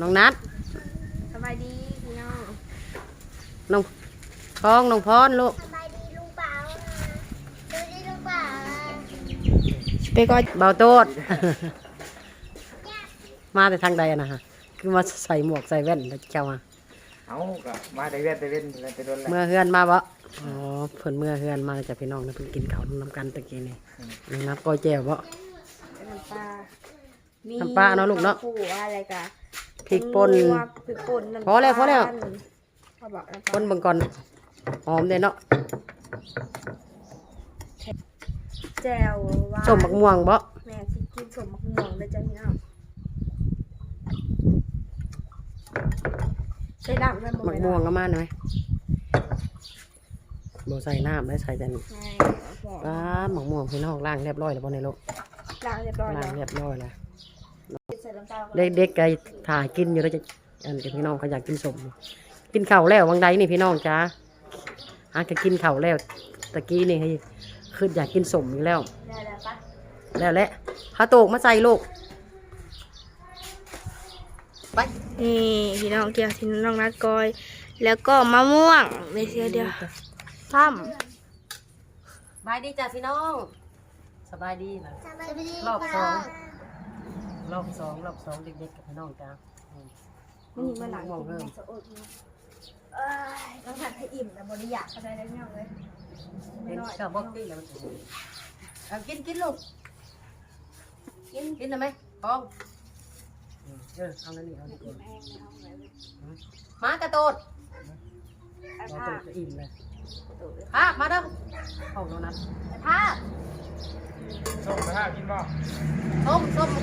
น้องนัดสบายดีพี่น้องน้องพองน้องพรลูกสบายดีลุงเปล่าดูดิลุงเปล่าไปก่อนเบาโตด มาแต่ทางใดอะนะฮะคือมาใส่หมวกใส่แว่นแล้วเจ้ามาเอาก็มาได้เว้นได้เว้นได้ไปโดนแล้วเมื่อเฮือนมาบ่อ๋อเพิ่นเมื่อเฮือนมาจากพี่น้องนะเพิ่นกินข้าวน้ำกันตะกี้นี่น้องนับก้อยแจ่วบ่ น้ำปลา มีน้ำปลาเนาะลูกเนาะผู้ว่าอะไรกะพริกป่นนัวพริกป่นน้ำพอแล้วพอแล้ว ตาเขาบอกน้ำคปลานเบิ่งก่อนหอมเด้เนาะแจ่วว่าส้มบักม่วงบ่แม่สิกินสมมักม่วงเลยจ้ะพี่น้องใส่น้ำใส่บักม่วงก็มาหน่อยบ่ใส่น้ำได้ใส่แต่นี่ใช่บอกป้าหมักม่วงพี่น้องล้างเรียบร้อยแล้วบ่ในโลกล้างเรียบร้อยล้างแล้วเรียบร้อยแล้วใส่น้ำตาล เด็กๆก็ถ่ายกินอยู่แล้วจะอันเดี๋ยวพี่น้องเขาอยากกินสมกินข้าวแล้ววังใดนี่พี่น้องจ้าอาจจะกินข้าวแล้วตะกี้นี่ให้คืออยากกินสมอีกแล้วได้แล้วปะแล้วแหละข้าวโตกมาใส่ลูกไปนี่พี่น้องเกี่ยวที่น้องนัดกอย แล้วก็มะม่วงเดี๋ยวเดี๋ยวซ้สบายดีจ้ะพี่น้อง สบายดีนะสบายดีรอบสอง รอบสองรอบสองเด็กๆกับพี่น้องจ้าอืมำมันนี่มาหลังม่วงกินเริ่มสะอดเนาะเอ้ยต้องทานให้อิ่มแต่บริยากก็ได้ได้เงี้ยเลยไม่เป็นน้อยข้าวบอกตี้แล้วมันจะเอากินกินลูกกินกินได้ไหมพองอืมเออเอาแล้วนี่เอาดีกอิ่ว่ามแห้งในห้องเลยมากระโดดไอ้เราผ้าโตจะอิ่มเลยตัวเลยภาพมาเด้อเอาตรงนั้นไอ้ผ้า ส่งไปห้ากินบ่ส้มส้มมะ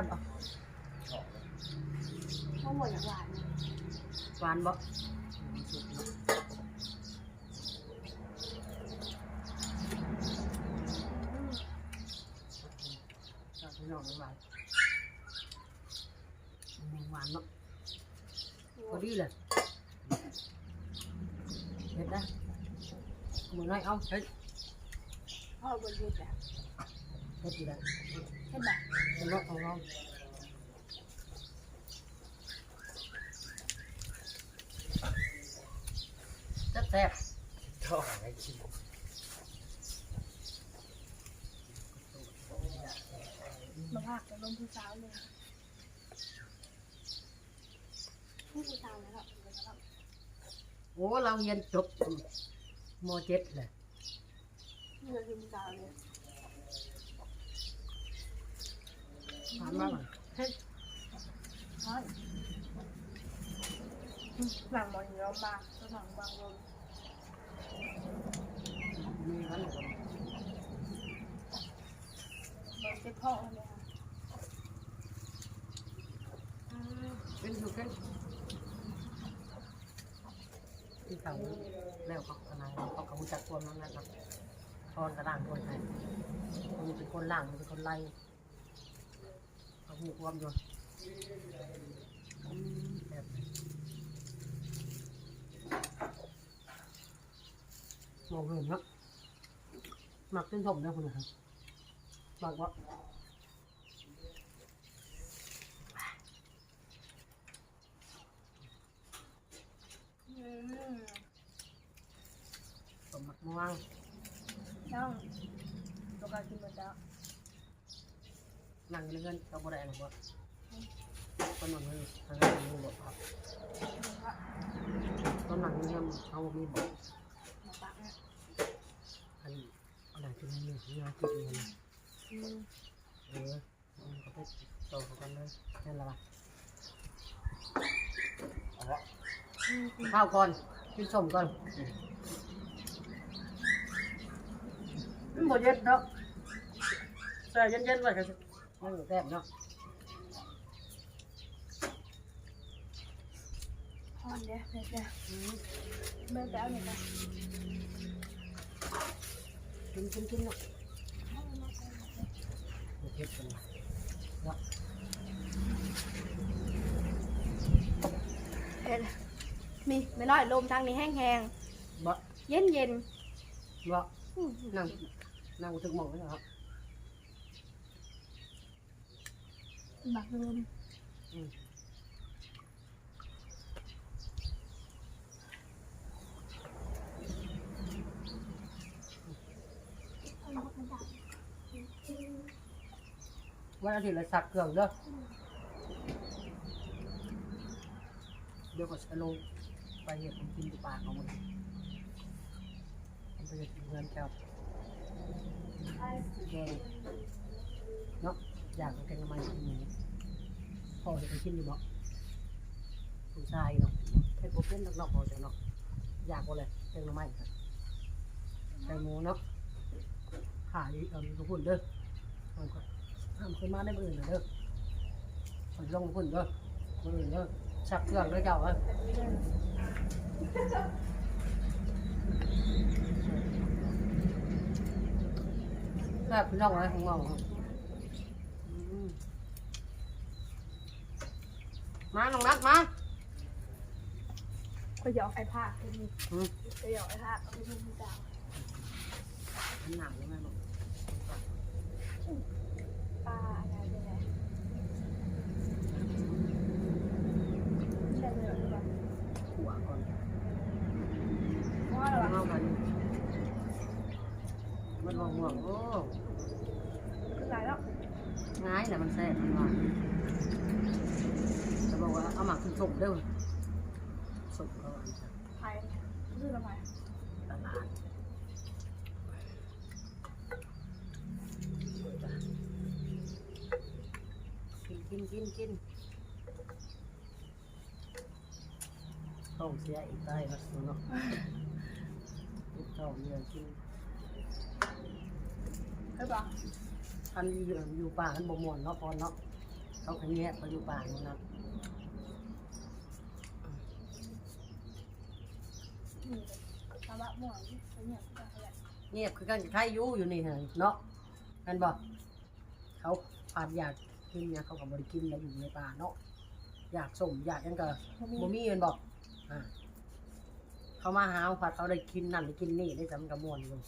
ม่วงได้บ่ข้าวหมดอย่างหวานเลยหวานบ่ชอบพี่น้องหวานอืมหวานเนาะพอดีเลยเห็ดนะมือน้อยเอาเฮ้ยพ่อบนยุดแบบเห็ดดีเลย เห็นแบบเป็นรสของเราแซ่บชอบอะไรกินมาพากกับลมผู้สาวเลยผู้สาวนะครับๆโอ้เราเรียนจบมเจ็ดเลยนี่เราคือผู้สาวเลย ถามาก่อนเฮ้ยหลังบอลเยอะมากหลังบางลมมีมันเหรอบอลเจ็บพ่อเลยค่ะเป็นอยู่แค่ที่เขาแล้วเขาทนายเขาเขาจัดตัวนั้นนะครับทอนกระด้างคนไทยคนเป็นคนล่างเป็นคนไล่ หูความอยู่มแบบมองเห็นนะหมักเส้นผมนะคุณนะครับหมักว่าสมหมักม่วงน้องตัวการกินมดแล้ว นั่งอยู่ในเงินเราบ่ได้หรอกว่าคนหนังเงินทางนั้นมีบอกครับต้นหนังเงินเขาบ่มีบอกมาปากนะอันอะไรที่นี่เนี่ยงานติดเงินอืมเออมันก็ไปต่อเขากันเลยนั่นแหละวะเอาวะข้าวก่อนกินสมก่อนมันบ่เย็นเนาะใส่เย็นๆไว้ก็ มันแซ่บเนาะพ่อเดี๋ยวเดี๋ยวเดี๋ยวเบิร์ดแล้วเนี่ยค่ะกินกินกินเนาะบ่เผ็ดกันเนาะเอ็ดมีไม่น้อยลมทางนี้แห้งบ่ๆเย็นเย็นบ่ๆอืมนั่งนั่งถึงหมองเลยครับ บักลมอืมเอามากระดับวันอาทิตย์เราสั อยากเอาแกงมากินหมูพ่อจะไปกินอยู่เนาะผู้ชายเนาะให้พวกเพื่อนนอกๆพอจะเนาะอยากก็เลยแกงหน่อไม้ครับแกงหมูเนาะขายเออทุกคนเด้อเอาก่อนห้ามขึ้นมาได้มืออื่นเด้อคนลงพุ่นเด้อมืออื่นเด้อชักเครื่องด้วยเจ้าเอ้ยแบบพี่น้องอะไรของเราอืม มาน้องนัดมาก็หยอกไอ้ผ้าคือมีอืมก็หยอกไอ้ผ้าเอาไปดูพี่สาวมันหนังเลยแม่ลูกป้าอะไรเป็นไรใช่เลยหรือเปล่าหัวก่อนว่าอะไรวะเอากันมันห่วงห่วงโอ้คือไรแล้วง่ายนะมันแซ่บมันหวานจะบอกว่า เอาหมักขึ้นส่งเด้อส่งระหว่างไผ่ชื่ออะไรตลาดกินกินกินกินท้องเสียอีกใต้วัดสุนเนาะลูกท้องเนี่ยกินใช่ปะอันอยู่อยู่ป่าอันบ่ม่วนเนาะพอเนาะเขาขยี้ไปอยู่ป่านี่นะ นี่ตาบะม่วงเขาเนี่ยก็อะไรเงียบคือกันใครอยู่อยู่นี่เหรอเนาะนั่นบอกเขาขาดอยากกินเนี่ยเขาก็บริกินแล้วอยู่ในป่าเนาะอยากส่งอยากหยังก็เขามีบ่มีเงินบอกอ่าเขามาหาผัดเขาได้กินนั่นได้กินนี่ได้จำกระมวลอยู่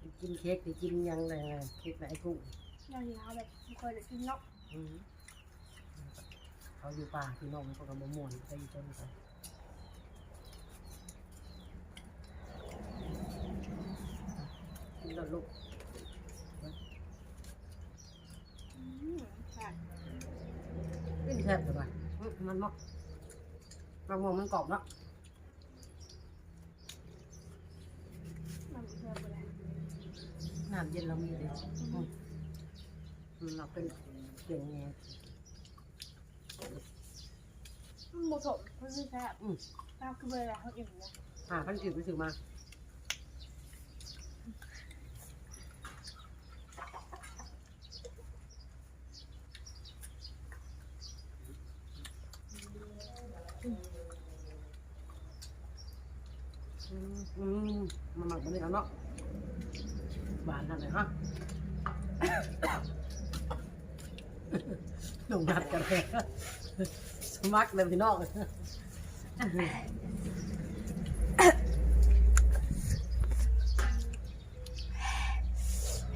ได้กินเค้กได้กินหยังไงเค้กไหนกุ้งยางยาวแบบไม่เคยได้กินเนาะ อืมเขาอยู่ป่าพี่น้องเขาก็บ่ม่วนไปอยู่จนไปกิน แล้วลูกอืมใช่ไม่มีแทบเลยป่ะอื้อมันมั้งบางวงมันกรอบเนาะมันเชื่อไปแล้วน้ำเย็นเรามีเลยอืมอืมเราเป็นเก่งไงมันผสมเพื่อแซ่บอืมแซ่บคือเวลาเขาอิ่มนะหาพันกิบไปซื้อมา อืมอืมมาหมักมันนี่เอาเนาะหวานนั่นเลยฮะหนุ่มนัดกันเลยสมัครเลยพี่น้อง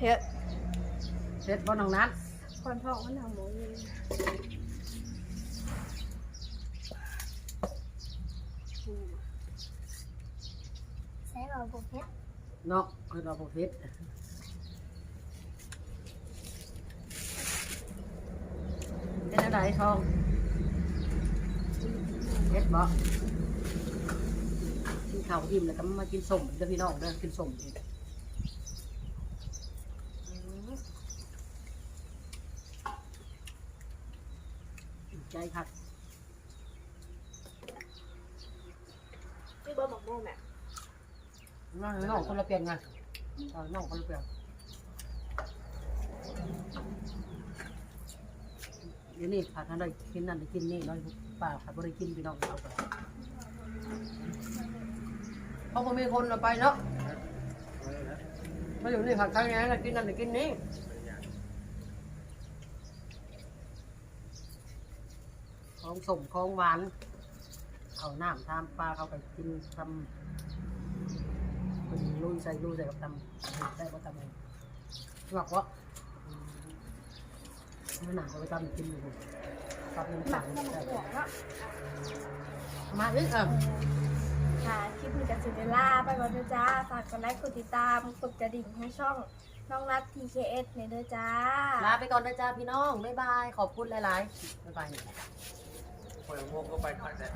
เฮ็ดเสร็จบ่น้องนัด คนท้องมันทำหมูยื ใช้เราบุกเพชรเนาะคือเราบ่เผ็ดเป็นอะไรทองเผ็ดบ่กินข้าวอิ่มแล้วก็มากินส้มเด้อพี่น้องเด้อกินส้มอีกอืมใจคัก นี่เบอร์หมกม่วงแม่ น้องน้องคนละเปลี่ยนไงน้องคนละเปลี่ยนเดี๋ยวนี้ผัดทันได้กินนั่นได้กินนี่เนาะป้าผัดบ่ได้กินพี่น้องเอาไปเขาก็มีคนเอาไปเนาะมาอยู่นี่ผัดข้างไงนะกินนั่นได้กินนี่ของสมของหวาน เอาน้ำทามปลาเขาไปกินทำ เป็นลุยใส่ลุยใส่กับตำใส่กับตำเองหมักวะไม่หนาเขาไปตำกินอยู่ตำเป็นหมัสั่กงน้ำหมักหัวเนาะมาอีกเออค่ะคลิปนี้กับซินเดล่าไปก่อนเด้อจ้าฝากกดไลค์กดติดตามกดกระดิ่งให้ช่องน้องนัด TKS ในอยเด้อจ้าลาไปก่อนนะจ้าพี่น้อง บ๊ายบาย ขอบคุณหลายๆ บ๊ายบายปล่อยโมกก็ไปก่อนแต่